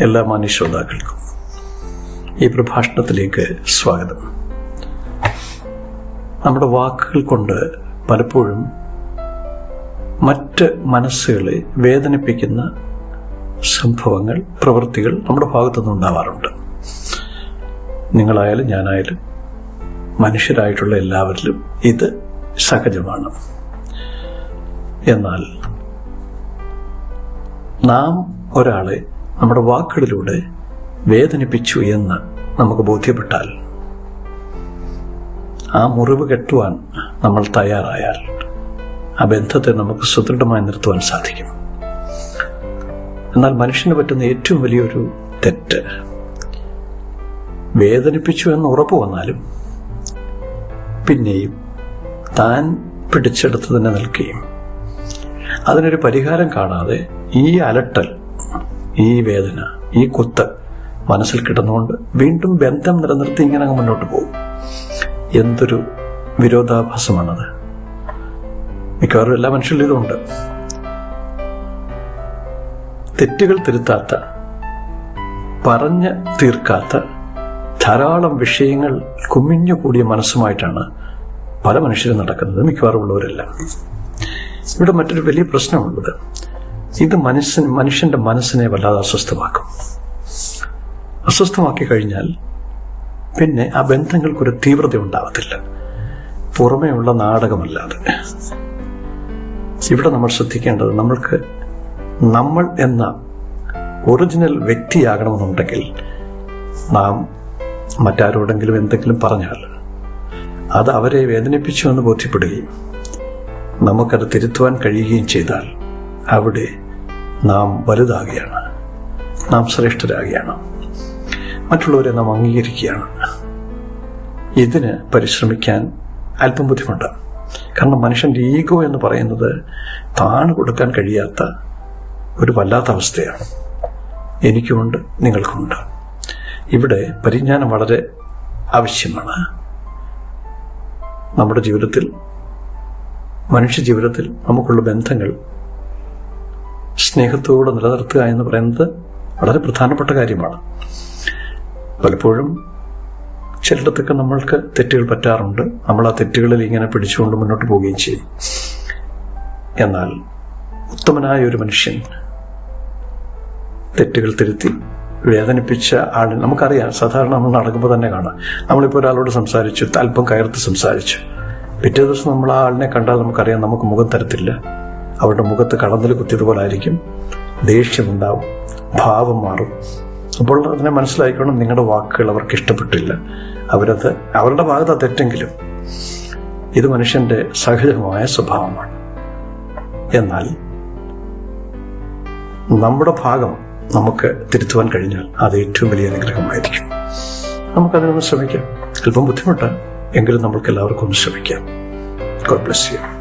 എല്ലാ മാന്യ ശ്രോതാക്കൾക്കും ഈ പ്രഭാഷണത്തിലേക്ക് സ്വാഗതം. നമ്മുടെ വാക്കുകൾ കൊണ്ട് പലപ്പോഴും മറ്റ് മനസ്സുകളെ വേദനിപ്പിക്കുന്ന സംഭവങ്ങൾ പ്രവൃത്തികൾ നമ്മുടെ ഭാഗത്തുനിന്ന് ഉണ്ടാവാറുണ്ട്. നിങ്ങളായാലും ഞാനായാലും മനുഷ്യരായിട്ടുള്ള എല്ലാവരിലും ഇത് സഹജമാണ്. എന്നാൽ നാം ഒരാളെ നമ്മുടെ വാക്കുകളിലൂടെ വേദനിപ്പിച്ചു എന്ന് നമുക്ക് ബോധ്യപ്പെട്ടാൽ ആ മുറിവ് കെട്ടുവാൻ നമ്മൾ തയ്യാറായാൽ ആ ബന്ധത്തെ നമുക്ക് സുദൃഢമായി നിർത്തുവാൻ സാധിക്കും. എന്നാൽ മനുഷ്യന് പറ്റുന്ന ഏറ്റവും വലിയൊരു തെറ്റ് വേദനിപ്പിച്ചു എന്ന് ഉറപ്പ് വന്നാലും പിന്നെയും താൻ പിടിച്ചെടുത്ത് തന്നെ നിൽക്കുകയും അതിനൊരു പരിഹാരം കാണാതെ ഈ അലട്ടൽ ഈ വേദന ഈ കുത്ത് മനസ്സിൽ കിടന്നുകൊണ്ട് വീണ്ടും ബന്ധം നിലനിർത്തി ഇങ്ങനെ അങ്ങ് മുന്നോട്ട് പോകും. എന്തൊരു വിരോധാഭാസമാണത്. മിക്കവാറും എല്ലാ മനുഷ്യരിലും ഇതുണ്ട് തെറ്റുകൾ തിരുത്താത്ത പറഞ്ഞ് തീർക്കാത്ത ധാരാളം വിഷയങ്ങൾ കുമിഞ്ഞു കൂടിയ മനസ്സുമായിട്ടാണ് പല മനുഷ്യരും നടക്കുന്നത്. മിക്കവാറും ഉള്ളവരെല്ലാം. ഇവിടെ മറ്റൊരു വലിയ പ്രശ്നമുള്ളത്. ഇത് മനുഷ്യൻ മനുഷ്യന്റെ മനസ്സിനെ വല്ലാതെ അസ്വസ്ഥമാക്കും. അസ്വസ്ഥമാക്കി കഴിഞ്ഞാൽ പിന്നെ ആ ബന്ധങ്ങൾക്കൊരു തീവ്രത ഉണ്ടാവത്തില്ല. പുറമേയുള്ള നാടകമല്ലാതെ. ഇവിടെ നമ്മൾ ശ്രദ്ധിക്കേണ്ടത് നമ്മൾക്ക് നമ്മൾ എന്ന ഒറിജിനൽ വ്യക്തിയാകണമെന്നുണ്ടെങ്കിൽ നാം മറ്റാരോടെങ്കിലും എന്തെങ്കിലും പറഞ്ഞാൽ അത് അവരെ വേദനിപ്പിച്ചു എന്ന് ബോധ്യപ്പെടുകയും നമുക്കത് തിരുത്തുവാൻ കഴിയുകയും ചെയ്താൽ അവിടെ നാം വലുതാകുകയാണ്. നാം ശ്രേഷ്ഠരാകുകയാണ്. മറ്റുള്ളവരെ നാം അംഗീകരിക്കുകയാണ്. ഇതിന് പരിശ്രമിക്കാൻ അല്പം ബുദ്ധിമുട്ട്. കാരണം മനുഷ്യന്റെ ഈഗോ എന്ന് പറയുന്നത് താണു കൊടുക്കാൻ കഴിയാത്ത ഒരു വല്ലാത്ത അവസ്ഥയാണ്. എനിക്കുമുണ്ട് നിങ്ങൾക്കുമുണ്ട്. ഇവിടെ പരിജ്ഞാനം വളരെ ആവശ്യമാണ്. നമ്മുടെ ജീവിതത്തിൽ മനുഷ്യ ജീവിതത്തിൽ നമുക്കുള്ള ബന്ധങ്ങൾ സ്നേഹത്തോടെ നിലനിർത്തുക എന്ന് പറയുന്നത് വളരെ പ്രധാനപ്പെട്ട കാര്യമാണ്. പലപ്പോഴും ചിലയിടത്തൊക്കെ നമ്മൾക്ക് തെറ്റുകൾ പറ്റാറുണ്ട്. നമ്മൾ ആ തെറ്റുകളിൽ ഇങ്ങനെ പിടിച്ചുകൊണ്ട് മുന്നോട്ട് പോവുകയും ചെയ്യും. എന്നാൽ ഉത്തമനായ ഒരു മനുഷ്യൻ തെറ്റുകൾ തിരുത്തി വേദനിപ്പിച്ച ആൾ നമുക്കറിയാം സാധാരണ നമ്മൾ നടക്കുമ്പോൾ തന്നെ കാണാം. നമ്മളിപ്പോൾ ഒരാളോട് സംസാരിച്ചു അല്പം കയർത്ത് സംസാരിച്ചു. പിറ്റേ ദിവസം നമ്മൾ ആ ആളിനെ കണ്ടാൽ നമുക്കറിയാം നമുക്ക് മുഖം തരത്തില്ല. അവരുടെ മുഖത്ത് കടന്നൽ കുത്തിയതുപോലെ ആയിരിക്കും ദേഷ്യമുണ്ടാവും. ഭാവം മാറും. അപ്പോൾ അതിനെ മനസ്സിലാക്കണം നിങ്ങളുടെ വാക്കുകൾ അവർക്ക് ഇഷ്ടപ്പെട്ടില്ല. അവരത് അവരുടെ ഭാഗത്ത് തെറ്റെങ്കിലും ഇത് മനുഷ്യന്റെ സഹജമായ സ്വഭാവമാണ്. എന്നാൽ നമ്മുടെ ഭാഗം നമുക്ക് തിരുത്തുവാൻ കഴിഞ്ഞാൽ അത് ഏറ്റവും വലിയ അനുഗ്രഹമായിരിക്കും. നമുക്കതിനൊന്ന് ശ്രമിക്കാം. അല്പം ബുദ്ധിമുട്ടാണ് എങ്കിലും നമ്മൾക്ക് എല്ലാവർക്കും ശ്രമിക്കാം. God bless you